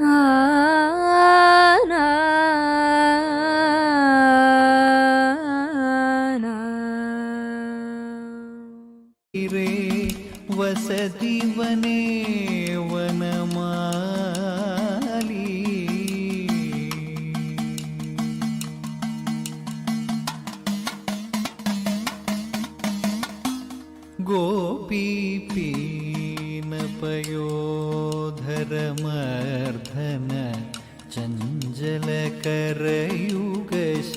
ah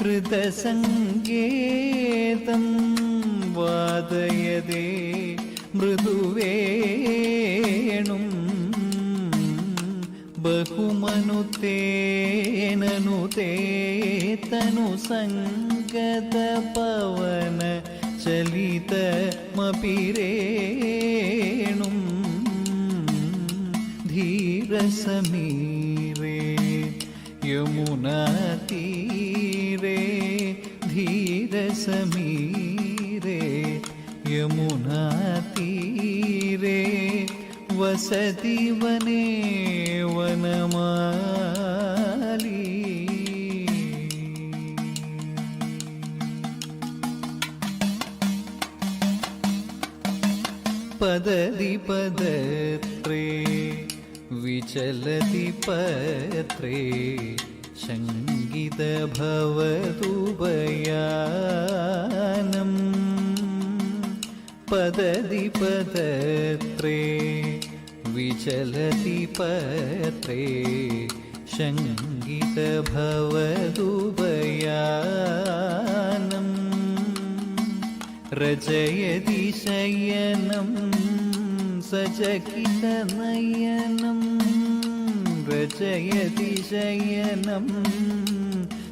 कृतसङ्केतं वादयदे मृदुवेणुं बहुमनुतेननुते तनुसङ्गतपवन चलितमपिरेणुं धीरसमीरे यमुनाती தேசமீரே Yamuna தீரே வசதி வனே வனமாலி पदति पदत्रे विचलति पत्रे शङ्कर भवदुपयानम् पदति पदत्रे विचलति पत्रे शङ्गितभवदुपयानम् रचयति सचकित नयनम रचयति शयनम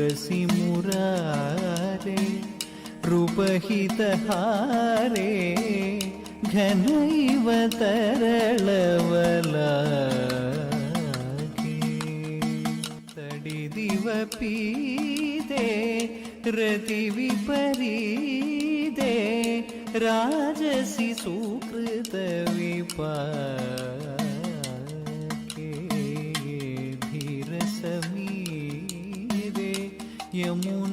शिवसिमुरारे रूपहितहारे घनैव तरलवलाके तडिदिवपीदे रतिविपरीदे राजसि सुकृतविपा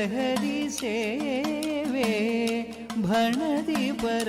प्रहरि सेवे भणदी पर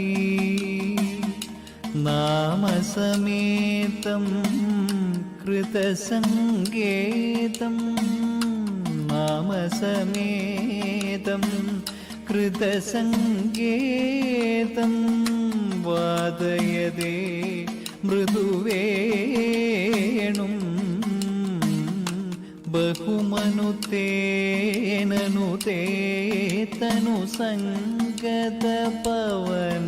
समसमेतं कृतसङ्गेतं नामसमेतं कृतसङ्गेतं वादयदे मृदुवेणुं बहुमनुतेननुते तनुसङ्गतपवन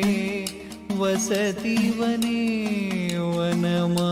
वसति वने वनमा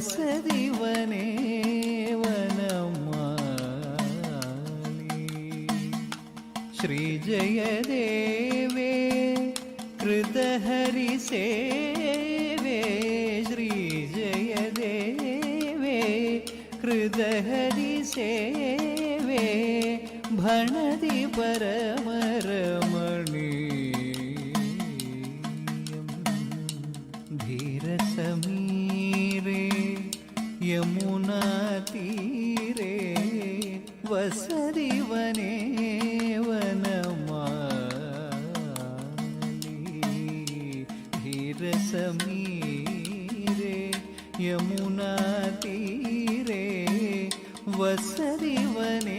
వసరివనే వనమాలి श्रीजयदेवे कृतहरिसेवे श्रीजयदेवे कृतहरिसेवे भणति पर நீரே யமுனா தீரே வசதிவனே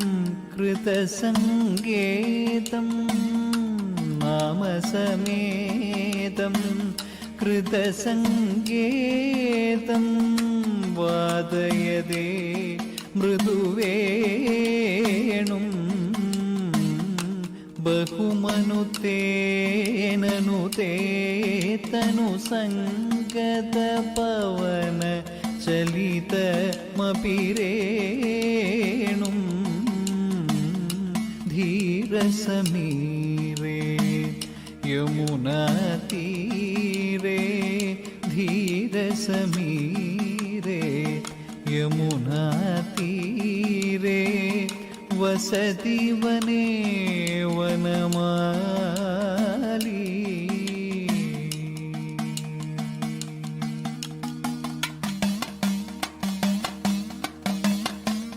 कृतसङ्गेतं मामसमेतं कृतसङ्गेतं वादयदे मृदुवेणुं बहुमनुतेननुते तनुसङ्गतपवन चलितमपि रेणुम् रसमीरे यमुना तीरे धीरसमीरे यमुना तीरे वसति वने वनमाली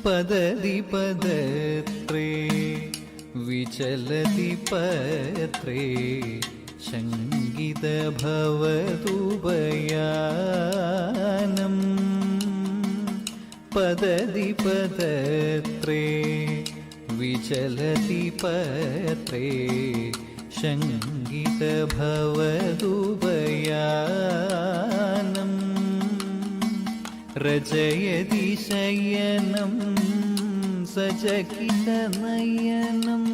पददि पद विचलति पत्रे शङ्गितभवदुपयानम् पदति पदत्रे विचलति पत्रे शङ्गितभवदुपयानम् रचयति शयनं सचकितनयनम्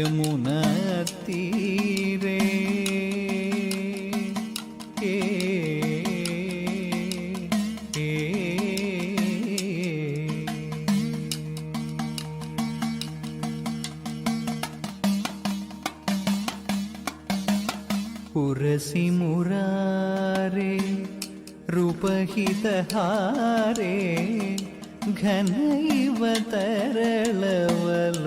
యమున తీరే ఏ පුරසි මුරාරේ රූපහිතහාරේ ಘನೈವ ತರಳವಲ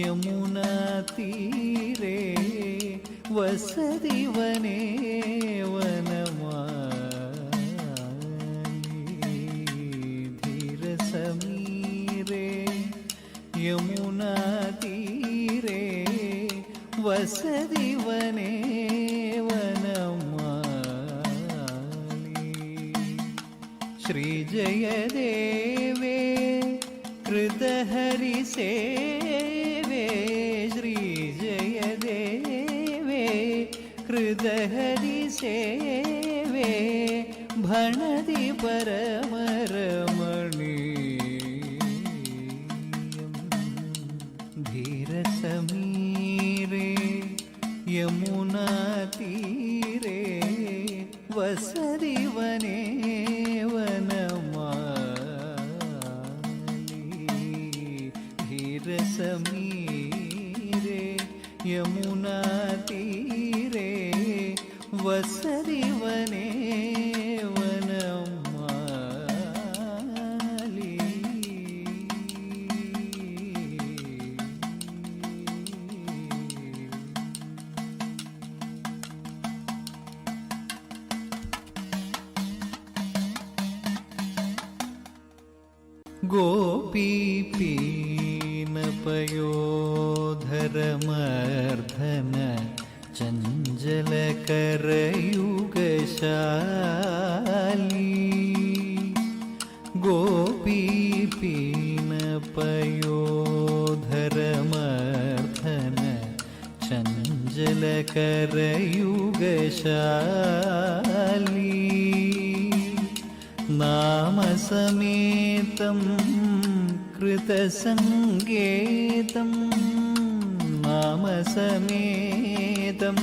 യമുനാ തീരേ വസതി വനേ വനമാധീരസമീരേ യമുനാ തീരേ വസതി വനേ ശ്രീജയദേവേ कृतहरिसे हृदहरि सेवे भणति परमरमणीयम् धीरसमीरे तीरे वस सरिवने वनं गोपीपीनपयो धर्म ശങ്കരയുഗശാലി ഗോപീപീണപയോധരമർദ്ധന ചഞ്ചലകരയുഗശാലി നാമസമേതം कृतसङ्गेतं नामसमेतम्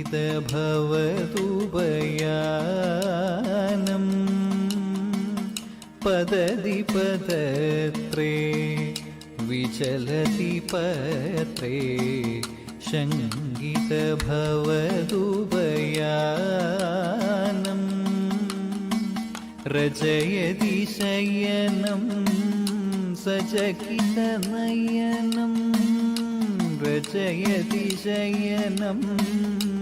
भवदुपयानम् पदति पदत्रे विचलति पत्रे शङ्गितभवदुपयानम् रचयति शयनं नयन रचयति शयनम्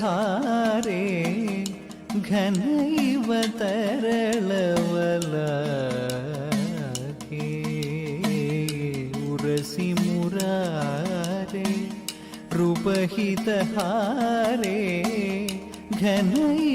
धारे घन तरल के उसी मुरारे हारे घनई